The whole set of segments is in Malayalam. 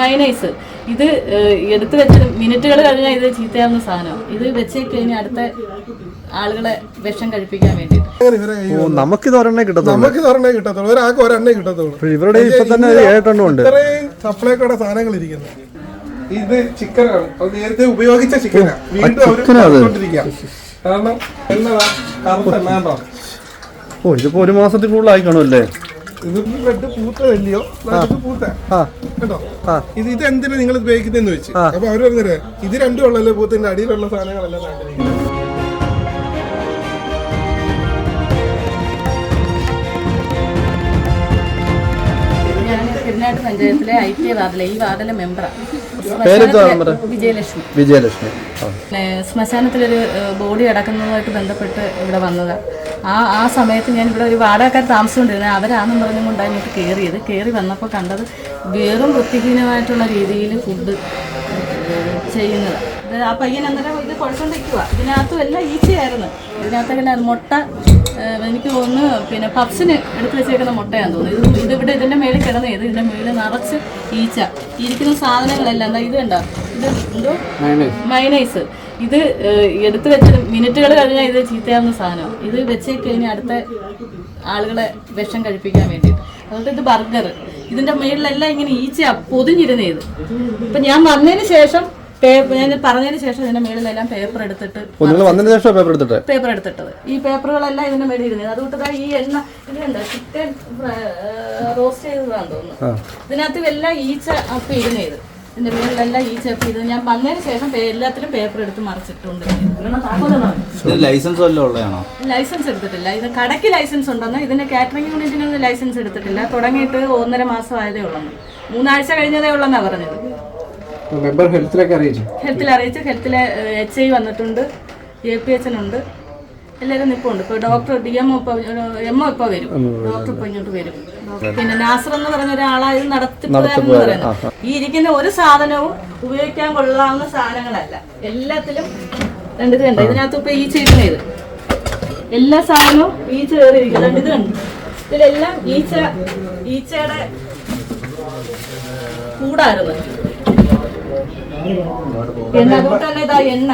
മൈനൈസ് ഇത് എടുത്തു വെച്ച മിനിറ്റുകൾ കഴിഞ്ഞാൽ ഇത് ചീത്തയാവുന്ന സാധനം. ഇത് വെച്ചേക്ക് കഴിഞ്ഞാൽ അടുത്ത ആളുകളെ വിഷം കഴിപ്പിക്കാൻ വേണ്ടി. നമുക്കിത് ഒരെണ്ണേ കിട്ടത്തുള്ളൂ. നമുക്ക് ഒരെണ്ണേ കിട്ടത്തുള്ളൂ. ഒരാൾക്ക് ഒരെണ്ണേ കിട്ടത്തുള്ളൂ. ഇവരുടെ ഇപ്പൊ തന്നെ ഏഴെണ്ണം ഉണ്ട്. ഇത്രയും സപ്ലൈക്കോടെ സാധനങ്ങൾ ഇരിക്കുന്നത്. ഇത് ചിക്കനാണ് അത് നേരത്തെ ഉപയോഗിച്ച ചിക്കനാണ് വീണ്ടും അവർ കാരണം എന്നതാ? കറുത്ത ഓ ഇതിപ്പോ ഒരു മാസത്തിൽ കൂടുതലായി കാണുമല്ലേ ഇത് ബ്രെഡ് പൂത്തതല്ലയോ? പൂത്ത. കേട്ടോ? ഇത് ഇത് എന്തിനാ നിങ്ങൾ ഉപയോഗിക്കുന്നതെന്ന് വെച്ച്. അപ്പൊ അവർ പറഞ്ഞു ഇത് രണ്ടും ഉള്ളല്ലോ പൂത്തിന്റെ അടിയിലുള്ള സാധനങ്ങളെല്ലാം പെരുന്നാട്ട് പഞ്ചായത്തിലെ ഐ ടി വാർഡിലെ ഈ വാർഡിലെ മെമ്പറാണ് വിജയലക്ഷ്മി. വിജയലക്ഷ്മി. ശ്മശാനത്തിലൊരു ബോഡി അടക്കുന്നതുമായിട്ട് ബന്ധപ്പെട്ട് ഇവിടെ വന്നത്. ആ ആ സമയത്ത് ഞാൻ ഇവിടെ ഒരു വാടകക്കാർ താമസിച്ചുകൊണ്ടിരുന്നത് അവരാണെന്ന് പറഞ്ഞും കൊണ്ടാണ് ഇങ്ങോട്ട് കയറിയത് കയറി വന്നപ്പോൾ കണ്ടത് വെറും വൃത്തിഹീനമായിട്ടുള്ള രീതിയിൽ ഫുഡ് ചെയ്യുന്നത്. ഇത് ആ പയ്യൻ അന്നേരം ഇത് വയ്ക്കുക ഇതിനകത്തും എല്ലാം ഈച്ചയായിരുന്നു. ഇതിനകത്തൊക്കെ മുട്ട എനിക്ക് തോന്നുന്നു പിന്നെ പപ്സിന് എടുത്തു വെച്ചേക്കുന്ന മുട്ടയാന്ന് തോന്നുന്നു. ഇത് ഇതിവിടെ ഇതിന്റെ മേളിൽ ഏത് ഇതിന്റെ മേളിൽ നിറച്ച് ഈച്ച. ഇരിക്കുന്ന സാധനങ്ങളെല്ലാം എന്താ ഇത് കണ്ടോ? ഇത് എന്തോ? മൈനൈസ് ഇത് എടുത്തു വെച്ച മിനിറ്റുകൾ കഴിഞ്ഞാൽ ഇത് ചീത്തയാവുന്ന സാധനം ഇത് വെച്ചേക്ക് കഴിഞ്ഞാൽ അടുത്ത ആളുകളെ വിഷം കഴിപ്പിക്കാൻ വേണ്ടി. അതുകൊണ്ട് ഇത് ബർഗർ. ഇതിന്റെ മേളിലെല്ലാം ഇങ്ങനെ ഈച്ച പൊതിഞ്ഞിരുന്നേ ഇത് ഇപ്പൊ ഞാൻ വന്നതിന് ശേഷം ഞാൻ പറഞ്ഞതിന് ശേഷം ഇതിന്റെ മേളിലെല്ലാം പേപ്പർ എടുത്തിട്ട് ഓ നിങ്ങൾ വന്നതിന് ശേഷം പേപ്പർ എടുത്തിട്ട്? പേപ്പർ എടുത്തിട്ടത്. ഈ പേപ്പറുകളെല്ലാം ഇതിന്റെ മേളിൽ ഇരുന്നത് അതുകൊണ്ട് ഈ എണ്ണ ഇതുണ്ട് ചിക്കൻ റോസ്റ്റ് ചെയ്തതാന്ന് തോന്നുന്നു. ഇതിനകത്ത് എല്ലാം ഈച്ച അപ്പ് ഇരുന്നത് ഇത്. ഇതിന്റെ മേളിലെല്ലാം ഈച്ച അപ്പ് ചെയ്ത് ഞാൻ വന്നതിന് ശേഷം പേ- എല്ലാത്തിലും പേപ്പർ എടുത്ത് മറിച്ചിട്ടുണ്ട്. ലൈസൻസ് ഉള്ളതാണോ? ലൈസൻസ് എടുത്തിട്ടില്ല. ഇത് കടയ്ക്ക് ലൈസൻസ് ഉണ്ടെന്ന്. ഇതിന്റെ കാറ്ററിംഗ് യൂണിറ്റിനൊന്നും ലൈസൻസ് എടുത്തിട്ടില്ല. തുടങ്ങിയിട്ട് ഒന്നര മാസം ആയതേ ഉള്ളെന്ന്. മൂന്നാഴ്ച കഴിഞ്ഞതേ ഉള്ളെന്നാ പറഞ്ഞത്. മെമ്പർ ഹെൽത്തിലൊക്കെ അറിയിച്ചു. ഹെൽത്തിൽ അറിയിച്ചു. ഹെൽത്തിൽ എച്ച് ഐ വന്നിട്ടുണ്ട്. എ പി എച്ച് ഉണ്ട്. എല്ലാവരും നിൽപ്പുണ്ട് ഇപ്പോൾ ഡോക്ടർ ഡി എം ഇപ്പോൾ എം ഇപ്പോൾ വരും. ഡോക്ടർ ഇപ്പോൾ ഇങ്ങോട്ട് വരും. പിന്നെ നാസർ എന്ന് പറഞ്ഞ ഒരാളാ ഇത് നടത്തിപ്പുകാരെന്ന് പറയുന്നത്. ഈ ഇരിക്കുന്ന ഒരു സാധനവും ഉപയോഗിക്കാൻ കൊള്ളാവുന്ന സാധനങ്ങളല്ല. എല്ലാത്തിലും രണ്ടിത് കണ്ട? ഇതിനകത്ത് ഇപ്പോൾ ഈ ചെയ്യുന്നത് എല്ലാ സാധനവും ഈച്ച കയറിയിരിക്കും രണ്ട് ഇത് കണ്ടു? ഇതിലെല്ലാം ഈച്ച ഈച്ചയുടെ കൂടായിരുന്നു എണ്ണ അതുകൊണ്ടല്ലേ ഇതാ എണ്ണ?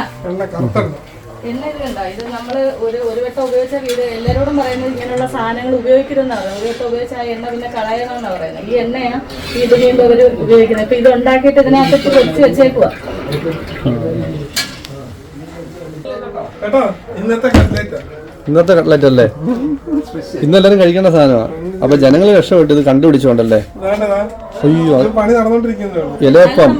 എണ്ണ ഇത് കണ്ടോ? ഇത് നമ്മൾ ഒരു ഒരു വട്ടം ഉപയോഗിച്ച വീട് എല്ലാരോടും പറയുന്നത് ഇങ്ങനെയുള്ള സാധനങ്ങൾ ഉപയോഗിക്കരുതെന്നാണ് ഒരു വട്ടം ഉപയോഗിച്ച ആ എണ്ണ പിന്നെ കളയണമെന്നാണ് പറയുന്നത്. ഈ എണ്ണയാ ഇത് വീണ്ടും അവർ ഉപയോഗിക്കുന്നത്. ഇപ്പൊ ഇത് ഉണ്ടാക്കിയിട്ട് ഇതിനകത്ത് വെച്ച് വെച്ചേക്കുവാ. കേട്ടോ? ഇന്നത്തെ കട്ട്ലേറ്റ് ഇന്നത്തെ കട്ട്ലറ്റ് അല്ലേ? ഇന്നെല്ലാരും കഴിക്കേണ്ട സാധനമാണ് അപ്പൊ ജനങ്ങൾ രക്ഷപ്പെട്ടു. ഇത് കണ്ടുപിടിച്ചോണ്ടല്ലേ അയ്യോ. പണി ഇലയപ്പം.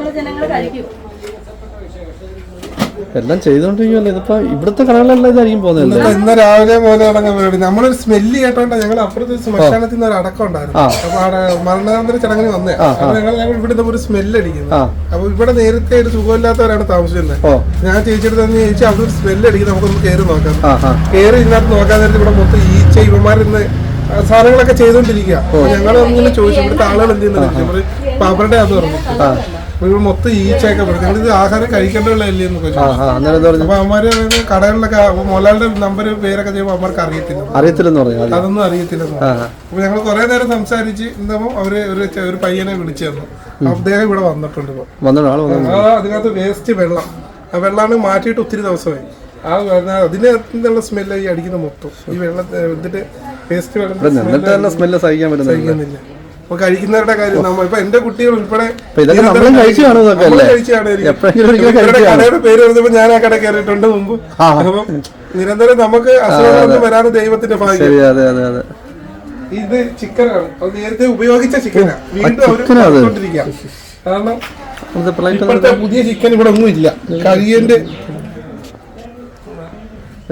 എല്ലാം ചെയ്തോണ്ടിരിക്കുമല്ലോ ഇതിപ്പോ ഇവിടുത്തെ കടകളെല്ലാം ഇതായിരിക്കും പോകുന്നത് ഇന്ന് രാവിലെ പോലെ തുടങ്ങാൻ പരിപാടി നമ്മളൊരു സ്മെല്ല് കേട്ടോണ്ട് ഞങ്ങൾ അപ്പുറത്ത് ശ്മശാനത്തിൽ നിന്ന് ഒരു അടക്കം ഉണ്ടായിരുന്നു. അപ്പൊ അവിടെ മരണാന്തര ചടങ്ങിന് വന്നേ. അപ്പൊ ഞങ്ങൾ ഞങ്ങൾ ഇവിടെ ഒരു സ്മെല്ല് അടിക്കുന്നു. അപ്പൊ ഇവിടെ നേരത്തെ ഒരു സുഖമില്ലാത്തവരാണ് താമസിക്കുന്നത് ഞാൻ ചേച്ചിയുടെ തന്നെ ചേച്ചി അവിടെ ഒരു സ്മെല്ല് അടിക്കുന്നത് നമുക്കൊന്ന് കയറി നോക്കാം. കയറി ഇതിനകത്ത് നോക്കാൻ നേരത്തെ ഇവിടെ മൊത്തം ഈച്ച ഇവന്മാരിന്ന് സാധനങ്ങളൊക്കെ ചെയ്തോണ്ടിരിക്കുക ഞങ്ങൾ ഇങ്ങനെ ചോദിച്ചു ഇവിടുത്തെ ആളുകൾ എന്ത് ചെയ്യുന്നത് അവരുടെ അത് പറഞ്ഞു. ഇവിടെ മൊത്തം ഈച്ചയൊക്കെ പറഞ്ഞു. ഞങ്ങൾ ഇത് ആഹാരം കഴിക്കേണ്ടതല്ലേ എന്നൊക്കെ ചോദിച്ചു എന്താ അപ്പൊ അവന്മാര് പറയുന്നത് കടകളിലൊക്കെ മുതലാളിയുടെ നമ്പർ പേരൊക്കെ ചെയ്യുമ്പോൾ അവന്മാർക്ക് അറിയത്തില്ല. അറിയത്തില്ലെന്ന് പറഞ്ഞു അതൊന്നും അറിയത്തില്ല അപ്പൊ ഞങ്ങൾ കുറെ നേരം സംസാരിച്ച് എന്താകുമ്പോൾ അവർ ഒരു പയ്യനെ വിളിച്ചു തന്നു. അദ്ദേഹം ഇവിടെ വന്നിട്ടുണ്ട് ഇപ്പൊ. അതിനകത്ത് വേസ്റ്റ് വെള്ളം. ആ വെള്ളമാണ് മാറ്റിയിട്ട് ഒത്തിരി ദിവസമായി. ആ വെള്ളം- അതിനകത്തുനിന്നുള്ള സ്മെല്ല് ഈ അടിക്കുന്ന മൊത്തം. ഈ വെള്ളം എന്നിട്ട് വേസ്റ്റ് വെള്ളം എന്നിട്ട് തന്നെ സ്മെല്ല് സഹിക്കാൻ പറ്റുന്നില്ല. അപ്പൊ കഴിക്കുന്നവരുടെ കാര്യം നമ്മ ഇപ്പൊ എന്റെ കുട്ടികൾ ഉൾപ്പെടെ കടയുടെ പേര് പറഞ്ഞപ്പോ ഞാൻ ആ കട കയറിയിട്ടുണ്ട് മുമ്പ്. അപ്പം നിരന്തരം നമുക്ക് അസുഖങ്ങളൊന്നും വരാതെ ദൈവത്തിന്റെ ഭാഗ്യം. ഇത് ചിക്കനാണ് അത് നേരത്തെ ഉപയോഗിച്ച ചിക്കനാ വീണ്ടും അത്? കാരണം പുതിയ ചിക്കൻ ഇവിടെ ഒന്നും ഇല്ല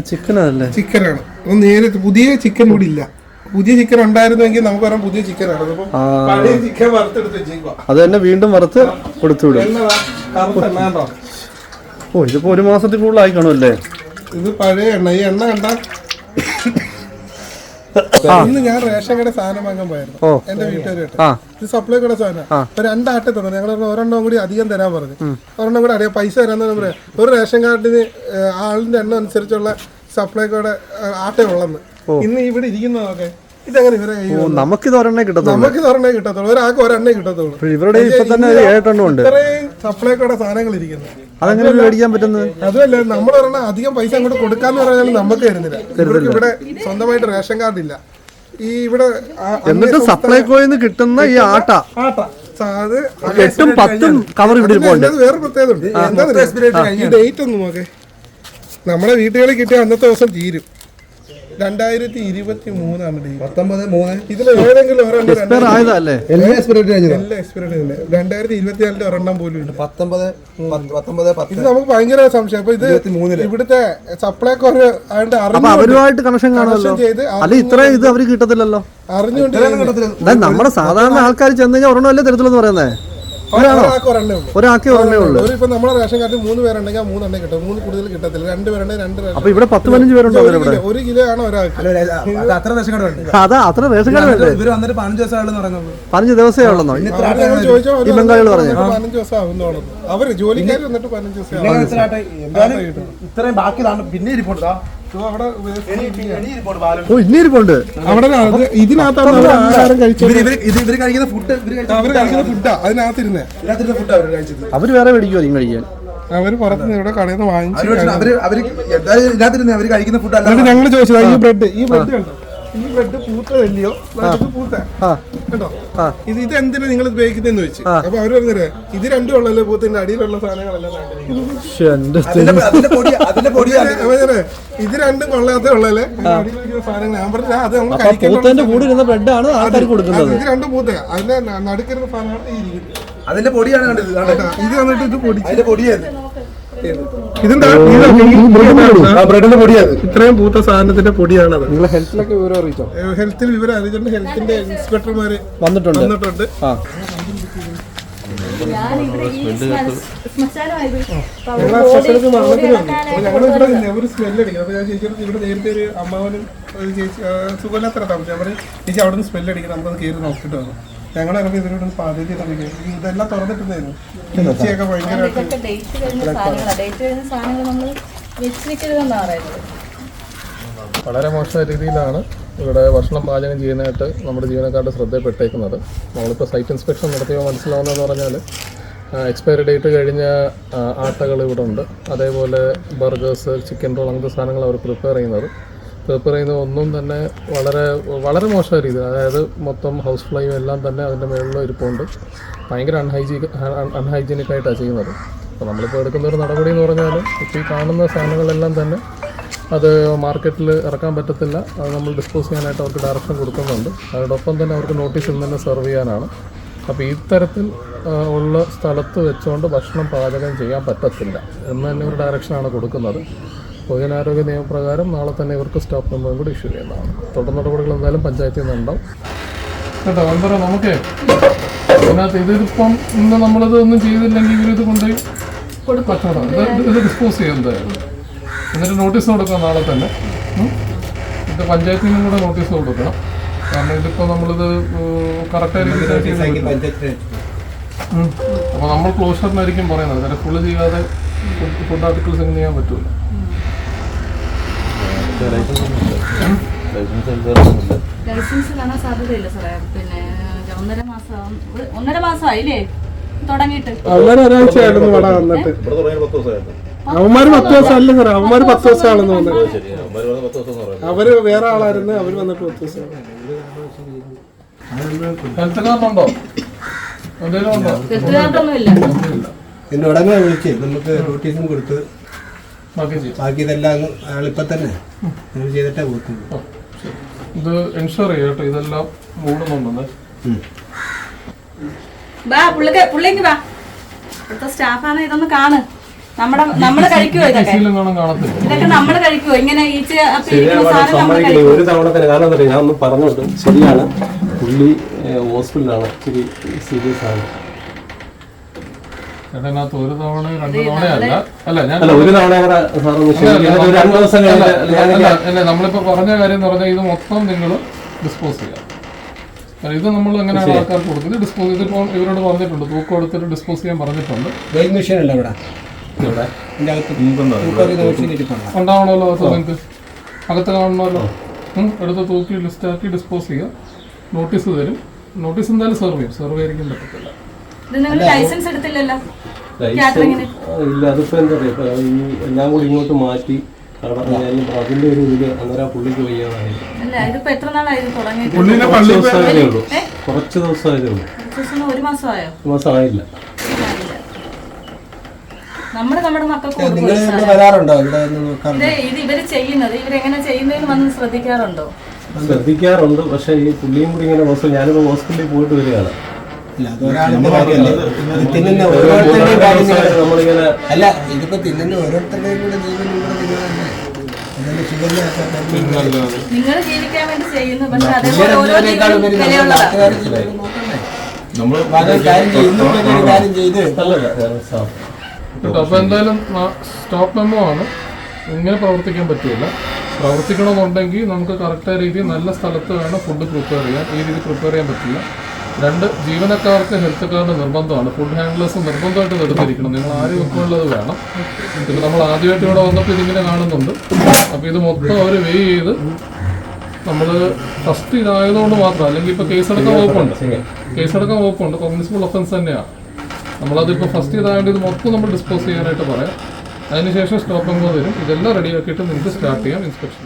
ചിക്കനല്ലേ ചിക്കനാണ്. അത് നേരത്തെ പുതിയ ചിക്കൻ കൂടി ഇല്ല. പുതിയ ചിക്കൻ ഉണ്ടായിരുന്നെങ്കിൽ നമുക്ക് പറയാം പുതിയ ആ. പഴയ ചിക്കൻ വറുത്തെടുത്ത് വെച്ചേക്കുക അത് തന്നെ വീണ്ടും വറുത്ത് കൊടുത്തു വിടും. ഓ ഇതിപ്പോ ഒരു മാസത്തിൽ കൂടുതലായി കാണുമല്ലേ ഇത് പഴയ എണ്ണ. ഈ എണ്ണ കണ്ട ഇന്ന് ഞാൻ റേഷൻ കട സാധനം വാങ്ങാൻ പോയായിരുന്നു. എന്റെ വീട്ടുകാരായിട്ട് ഇത് സപ്ലൈ കട സാധനം. അപ്പൊ രണ്ടാട്ടെ തന്നെ. ഞങ്ങൾ ഒരെണ്ണം കൂടി അധികം തരാൻ പറഞ്ഞു. ഒരെണ്ണം കൂടി അറിയാം പൈസ തരാന്ന് പറയാം ഒരു റേഷൻ കാർഡിന് ആളിന്റെ എണ്ണം അനുസരിച്ചുള്ള സപ്ലൈ കട ആട്ടേ ഉള്ളെന്ന്. ഇന്ന് ഇവിടെ ഇരിക്കുന്നതൊക്കെ ഇതെങ്ങനെ ഇവരെ നമുക്കിത് ഒരെണ്ണേ കിട്ടത്തുള്ളൂ. നമുക്ക് ഒരെണ്ണേ കിട്ടത്തുള്ളൂ. ഒരാൾക്ക് ഒരെണ്ണേ കിട്ടത്തുള്ളൂ. ഇവരുടെ ഇപ്പൊ തന്നെ ഏഴെണ്ണം ഉണ്ട്. ഇത്രയും സപ്ലൈക്കോടെ സാധനങ്ങൾ ഇരിക്കുന്നത് അതങ്ങനെ മേടിക്കാൻ പറ്റുന്നത്? അതുമല്ല നമ്മൾ ഒരെണ്ണം അധികം പൈസ അങ്ങോട്ട് കൊടുക്കാന്ന് പറഞ്ഞാൽ നമുക്ക് തരുന്നില്ല. ഇവർക്ക് ഇവിടെ സ്വന്തമായിട്ട് റേഷൻ കാർഡ് ഇല്ല. ഈ ഇവിടെ എന്നിട്ട് സപ്ലൈക്കോയിൽ നിന്ന് കിട്ടുന്ന ഈ ആട്ട. ആട്ട. അത് എട്ടും പത്തും കവർ ഇവിടെ വേറെ പ്രത്യേകത ഉണ്ട്. എന്താ ഈ ഡേറ്റ് ഒന്ന് നോക്കേ. നമ്മുടെ വീട്ടുകളിൽ കിട്ടിയ അന്നത്തെ ദിവസം തീരും. രണ്ടായിരത്തി ഇരുപത്തി മൂന്നാണ് ഇതിൽ ഏതെങ്കിലും ഒരെണ്ണം രണ്ടായിരത്തി ഇരുപത്തിനാലിന്റെ ഒരെണ്ണം പോലും ഇല്ല. ഇത് നമുക്ക് ഭയങ്കര സംശയം. അപ്പൊ ഇത് ഇവിടുത്തെ സപ്ലൈക്കോ ആയിട്ട് അപ്പൊ അറിഞ്ഞു അവരുമായിട്ട് കണക്ഷൻ കാണുമല്ലോ. അല്ല ഇത്രയും ഇത് അവർ കിട്ടത്തില്ലല്ലോ. അറിഞ്ഞുകൊണ്ട് നമ്മുടെ സാധാരണ ആൾക്കാർ ചെന്ന് കഴിഞ്ഞാൽ ഒരെണ്ണമല്ലേ തരത്തില്ലെന്ന് പറയുന്നേ? ഉള്ളൂ. ഒരാൾക്കേ ഒരെണ്ണേ ഉള്ളൂ. ഇപ്പൊ നമ്മുടെ റേഷൻ കാർഡിൽ മൂന്ന് പേരുണ്ടെങ്കിൽ ആ മൂന്നെണ്ണേ കിട്ടും. മൂന്ന് കൂടുതൽ കിട്ടത്തില്ല. രണ്ട് പേരുണ്ടെങ്കിൽ രണ്ട് അപ്പൊ ഇവിടെ പത്ത് പതിനഞ്ച് പേരുണ്ടോ കിലോ ഒരു കിലോ ആണ് ഒരാൾക്ക് അത് അത്ര റേഷൻ കാർഡ് അതാ അത്ര റേഷൻ കാർഡ് ഇവർ വന്നിട്ട് പതിനഞ്ച് ദിവസമാണെന്ന് പറയുന്നത്. പതിനഞ്ച് ദിവസമേ ഉള്ളന്നോ? ഈ ബംഗാളികൾ പറഞ്ഞു. പതിനഞ്ച് ദിവസം ആവുന്നോളൂ അവർ ജോലിക്കാർ വന്നിട്ട് പതിനഞ്ച് ദിവസം ഇത്രയും ബാക്കി പിന്നെ ഇരിപ്പുണ്ട്? ഓ ഇനി ഇരിപ്പുണ്ട് അവിടെ ഇതിനകത്താണ് അവർ ആഹാരം കഴിച്ചത്. ഇവർ കഴിക്കുന്ന ഫുഡ് അവർ കഴിക്കുന്ന ഫുഡാ അതിനകത്തിരുന്നേ. ഇതിനകത്തിരുന്ന ഫുഡ് അവർ കഴിച്ചത്. അവർ വേറെ മേടിക്കുമോ നിങ്ങൾ കഴിക്കാൻ? അവർ പുറത്ത് ഇവിടെ കടയിൽ നിന്ന് വാങ്ങിച്ചു അവർ അവർ എന്തായാലും ഇതിനകത്തിരുന്ന അവർ കഴിക്കുന്ന ഫുഡ് അല്ല എന്നിട്ട് ഞങ്ങൾ ചോദിച്ചത് ഈ ബ്രെഡ് ഈ ബ്രെഡ് കണ്ടോ? ഈ ബ്രെഡ് പൂത്തതല്ലയോ? ഇത് പൂത്ത. കേട്ടോ ഇത് ഇത് എന്തിനാ നിങ്ങൾ ഉപയോഗിക്കുന്നതെന്ന് വെച്ച്? അപ്പൊ അവർ പറഞ്ഞത് ഇത് രണ്ടും ഉള്ളല്ലേ പൂത്തിന്റെ അടിയിലുള്ള സാധനങ്ങളല്ല ഇത്? രണ്ടും കൊള്ളാത്ത ഉള്ളല്ലേ? സാധനങ്ങൾ ഞാൻ പറഞ്ഞ അത് നമ്മൾ കഴിക്കാൻ പൂത്തന്റെ കൂടെ ഇരുന്ന ബ്രെഡാണ് ആൾക്കാർ കൊടുക്കുന്നത്. ഇത് രണ്ടും പൂത്ത. അതിന്റെ നടുക്കിരുന്ന സാധനമാണ് ഈ അതിന്റെ പൊടിയാണ് കണ്ടത്? ഇത് വന്നിട്ട് ഇത് പൊടി അതിന്റെ പൊടിയാണ് ഇതെന്താ? ബ്രെഡിന്റെ പൊടിയാണ് ഇത്രയും പൂത്ത സാധനത്തിന്റെ പൊടിയാണത്. ഹെൽത്തിലൊക്കെ വിവരം അറിയിച്ചോ? ഹെൽത്തിൽ വിവരം അറിയിച്ചിട്ടുണ്ട്. ഹെൽത്തിന്റെ ഇൻസ്പെക്ടർമാര് വന്നിട്ടുണ്ട്. വന്നിട്ടുണ്ട്. ആ. ഒരു സ്മെല്ല് അടിക്കും അപ്പൊ ഞാൻ ചേച്ചിയുടെ ഇവിടെ നേരത്തെ ഒരു അമ്മാവനും ചേച്ചി സുഖമില്ലാത്ത താമസം അവർ ചേച്ചി അവിടെ നിന്ന് സ്മെല്ല് അടിക്കണം നമുക്കത് കയറി നോക്കിയിട്ട് വന്നു. ഞങ്ങൾ ഇറങ്ങി ഇതിനോട് പാചകം ചെയ്തൊക്കെ ഇതെല്ലാം തുറന്നിട്ടുണ്ടായിരുന്നു ഈച്ചയൊക്കെ ഭയങ്കരമായിട്ട് ഡേറ്റ് കഴിഞ്ഞ സാധനങ്ങളാണ് ഡേറ്റ് കഴിഞ്ഞ സാധനങ്ങൾ നമ്മൾ വെച്ചിരിക്കരുതെന്നാണ് പറയുന്നത്. വളരെ മോശമായ രീതിയിലാണ് ഇവിടെ ഭക്ഷണം പാചകം ചെയ്യുന്നതായിട്ട് നമ്മുടെ ജീവനക്കാരുടെ ശ്രദ്ധയിൽപ്പെട്ടേക്കുന്നത്. നമ്മളിപ്പോൾ സൈറ്റ് ഇൻസ്പെക്ഷൻ നടത്തിയപ്പോൾ മനസ്സിലാവുന്നതെന്ന് പറഞ്ഞാൽ എക്സ്പയറി ഡേറ്റ് കഴിഞ്ഞ ആട്ടകൾ ഇവിടെ ഉണ്ട്. അതേപോലെ ബർഗേഴ്സ് ചിക്കൻ റോൾ അങ്ങനത്തെ സാധനങ്ങൾ അവർ പ്രിപ്പയർ ചെയ്യുന്നത്. ചെയ്യുന്ന ഒന്നും തന്നെ വളരെ വളരെ മോശമായ രീതി അതായത് മൊത്തം ഹൗസ് ഫ്ലൈയും എല്ലാം തന്നെ അതിന്റെ മുകളിലും ഇരിപ്പുണ്ട്. ഭയങ്കര അൺഹൈജീ അൺഹൈജീനിക് ആയിട്ടാണ് ചെയ്യുന്നത്. അപ്പോൾ നമ്മളിപ്പോൾ എടുക്കുന്ന ഒരു നടപടി എന്ന് പറഞ്ഞാൽ ഇപ്പോൾ ഈ കാണുന്ന സാധനങ്ങളെല്ലാം തന്നെ അത് മാർക്കറ്റിൽ ഇറക്കാൻ പറ്റത്തില്ല. അത് നമ്മൾ ഡിസ്പോസ് ചെയ്യാനായിട്ട് അവർക്ക് ഡയറക്ഷൻ കൊടുക്കുന്നുണ്ട്. അതോടൊപ്പം തന്നെ അവർക്ക് നോട്ടീസിൽ തന്നെ സെർവ് ചെയ്യാനാണ്. അപ്പോൾ ഈ തരത്തിൽ ഉള്ള സ്ഥലത്ത് വെച്ചുകൊണ്ട് ഭക്ഷണം പാചകം ചെയ്യാൻ പറ്റത്തില്ല. എന്ന് തന്നെ ഒരു ഡയറക്ഷനാണ് കൊടുക്കുന്നത്. പൊതുജനാരോഗ്യ നിയമപ്രകാരം നാളെ തന്നെ ഇവർക്ക് സ്റ്റാഫ് മെമ്പറും കൂടി ഇഷ്യൂ ചെയ്യുന്നതാണ്. തുടർ നടപടികൾ എന്തായാലും പഞ്ചായത്തിൽ നിന്നുണ്ടാവും കേട്ടോ എന്താ നമുക്ക് അതിനകത്ത് ഇതിപ്പം ഇന്ന് നമ്മളിത് ഒന്നും ചെയ്തില്ലെങ്കിൽ ഇവരിത് കൊണ്ട് ഇത് ഇത് ഡിസ്പോസ് ചെയ്യും എന്തായാലും. എന്നിട്ട് നോട്ടീസ് കൊടുക്കാം നാളെ തന്നെ. ഇത് പഞ്ചായത്തിൽ നിന്നും കൂടെ നോട്ടീസ് കൊടുക്കണം. കാരണം ഇതിപ്പോൾ നമ്മളിത് കറക്റ്റായിട്ട് അപ്പോൾ നമ്മൾ ക്ലോഷറിനായിരിക്കും പറയുന്നത്. കാരണം ഫുള്ള് ചെയ്യാതെ ഫുഡ് ആർട്ടിക്കിൾസ് എങ്ങനെ ചെയ്യാൻ പറ്റൂല. ലൈസൻസ് കാണാൻ സാധ്യതയില്ല സാറേ. പിന്നെ ഒന്നര മാസം ഒന്നര മാസമായില്ലേ? തുടങ്ങിയിട്ട്. അവന്മാര് ഒരാഴ്ചയായിരുന്നു ഇവിടെ വന്നിട്ട്. അവന്മാര് പത്ത് ദിവസം അല്ല സാറേ. അവന്മാര് പത്ത് ദിവസമാണെന്ന് വന്നത് അവർ വേറെ ആളായിരുന്നു. അവർ വന്നിട്ട് പത്ത് ദിവസം. എന്നെ ഉടനെ വിളിച്ച് നമുക്ക് നോട്ടീസും കൊടുത്ത് ബാക്കി ഇതെല്ലാം അയാളിപ്പം തന്നെ ഞങ്ങൾ ചെയ്തിട്ടേ പോകത്തുള്ളൂ ഇത് എൻഷുർ ചെയ്യാം കേട്ടോ ഇതെല്ലാം മൂടുന്നുണ്ടെന്ന്. വാ പുള്ളിക്ക് പുള്ളിക്ക് വാ ഇവിടുത്തെ സ്റ്റാഫാണ് ഇതൊന്ന് കാണ്. നമ്മുടെ നമ്മൾ കഴിക്കുവോ ഇതൊക്കെ? ഇതൊക്കെ നമ്മൾ കഴിക്കുവോ? ഇങ്ങനെ ഈച്ച ഒരു തവണ തന്നെ കാരണം എന്താ ഞാൻ ഒന്ന് പറഞ്ഞോട്ട് ശരിയാണ്. പുള്ളി ഹോസ്പിറ്റലാണ് ഇച്ചിരി സീരിയസ് ആണ്. ചേട്ടാ ഒരു തവണ രണ്ട് തവണയല്ല അല്ല. ഞാൻ അല്ല ഒരു തവണ സാറൊന്ന് ക്ഷമിക്കണം. ഒരു രണ്ട് ദിവസം കഴിഞ്ഞ് ഞാൻ അല്ല അല്ല നമ്മളിപ്പോ പറഞ്ഞ കാര്യം എന്ന് പറഞ്ഞാൽ ഇത് മൊത്തം നിങ്ങൾ ഡിസ്പോസ് ചെയ്യാം. കാരണം ഇത് നമ്മൾ എങ്ങനെയാണ് ആൾക്കാർക്ക് കൊടുക്കുന്നത്? ഡിസ്പോസ് ഇതിപ്പോൾ ഇവരോട് പറഞ്ഞിട്ടുണ്ട് തൂക്കം എടുത്തിട്ട് ഡിസ്പോസ് ചെയ്യാൻ പറഞ്ഞിട്ടുണ്ട്. വെയിങ് മെഷീൻ അല്ല ഇവിടെ. ഇവിടെ. ഇതിന്റെ അകത്ത് തൂക്കം മെഷീൻ ഇരിപ്പുണ്ട്. ഉണ്ടാവണമല്ലോ അത് നിങ്ങൾക്ക്? അകത്ത് കാണണമല്ലോ? ഉം, എടുത്ത് തൂക്കി ലിസ്റ്റാക്കി ഡിസ്പോസ് ചെയ്യുക നോട്ടീസ് തരും. നോട്ടീസ് എന്തായാലും സെർവ് ചെയ്യും. സെർവ് ആയിരിക്കും പറ്റത്തില്ല. ലൈസൻസ് എടുത്തില്ലല്ലോ? ഇല്ല അതിപ്പോ എന്താ പറയാ ഈ എല്ലാം കൂടി ഇങ്ങോട്ട് മാറ്റി അതിന്റെ ഒരു ഇതിൽ അന്നേരം പുള്ളിക്ക് വയ്യാതായി. കുറച്ച് പള്ളി ദിവസമായതേ ഉള്ളൂ. ഒരു മാസമായോ? മാസം ആയില്ല നമ്മൾ നമ്മുടെ മക്കൾക്ക്. വരാറുണ്ടോ? ഇത് ഇത് ഇവർ ചെയ്യുന്നത് ഇവരെങ്ങനെ ചെയ്യുന്നതെന്ന് വന്ന് ശ്രദ്ധിക്കാറുണ്ടോ? ശ്രദ്ധിക്കാറുണ്ട് പക്ഷേ ഈ പുള്ളിയും കൂടി ഇങ്ങനെ ഹോസ്പിറ്റൽ ഞാനിപ്പോ ഹോസ്പിറ്റലിൽ പോയിട്ട് വരികയാണ്. അല്ല ഇതിപ്പോ തിന്നുന്ന ഓരോരുത്തരുടെയും കൂടെ ജീവൻ നിങ്ങൾ ജീവിക്കാൻ വേണ്ടി ചെയ്യുന്നു പക്ഷെ അതേപോലെ ഓരോ ജീവനും വിലയുള്ളതാണ് കേട്ടോ അപ്പോൾ എന്തായാലും സ്റ്റോപ്പ് മെമ്മോ ആണ്. ഇങ്ങനെ പ്രവർത്തിക്കാൻ പറ്റില്ല പ്രവർത്തിക്കണമെന്നുണ്ടെങ്കിൽ നമുക്ക് കറക്റ്റായ രീതിയിൽ നല്ല സ്ഥലത്ത് വേണം ഫുഡ് പ്രിപ്പയർ ചെയ്യാൻ. ഈ രീതി പ്രിപ്പയർ ചെയ്യാൻ പറ്റില്ല. രണ്ട് ജീവനക്കാർക്ക് ഹെൽത്ത് കാർഡ് നിർബന്ധമാണ്. ഫുഡ് ഹാൻഡ്ലേഴ്സ് നിർബന്ധമായിട്ട് എടുത്തിരിക്കണം നിങ്ങൾ ആരും വെക്കുള്ളത് വേണം. പിന്നെ നമ്മൾ ആദ്യമായിട്ട് ഇവിടെ വന്നപ്പോൾ ഇതിങ്ങനെ കാണുന്നുണ്ട്. അപ്പോൾ ഇത് മൊത്തം അവർ വേ ചെയ്ത് നമ്മൾ ഫസ്റ്റ് ഇതായതുകൊണ്ട് മാത്രം അല്ലെങ്കിൽ ഇപ്പോൾ കേസെടുക്കാൻ വകുപ്പുണ്ട്. കേസെടുക്കാൻ വകുപ്പുണ്ട്. കോഗ്നിസിബിൾ ഒഫൻസ് തന്നെയാണ് നമ്മളതിപ്പോൾ ഫസ്റ്റ് ഇതായതുകൊണ്ട് ഇത് മൊത്തം നമ്മൾ ഡിസ്പോസ് ചെയ്യാനായിട്ട് പറയാം. അതിനുശേഷം സ്റ്റോപ്പ് എങ്ങോ വരും. ഇതെല്ലാം റെഡിയാക്കിയിട്ട് നിങ്ങൾക്ക് സ്റ്റാർട്ട് ചെയ്യാം ഇൻസ്പെക്ഷൻ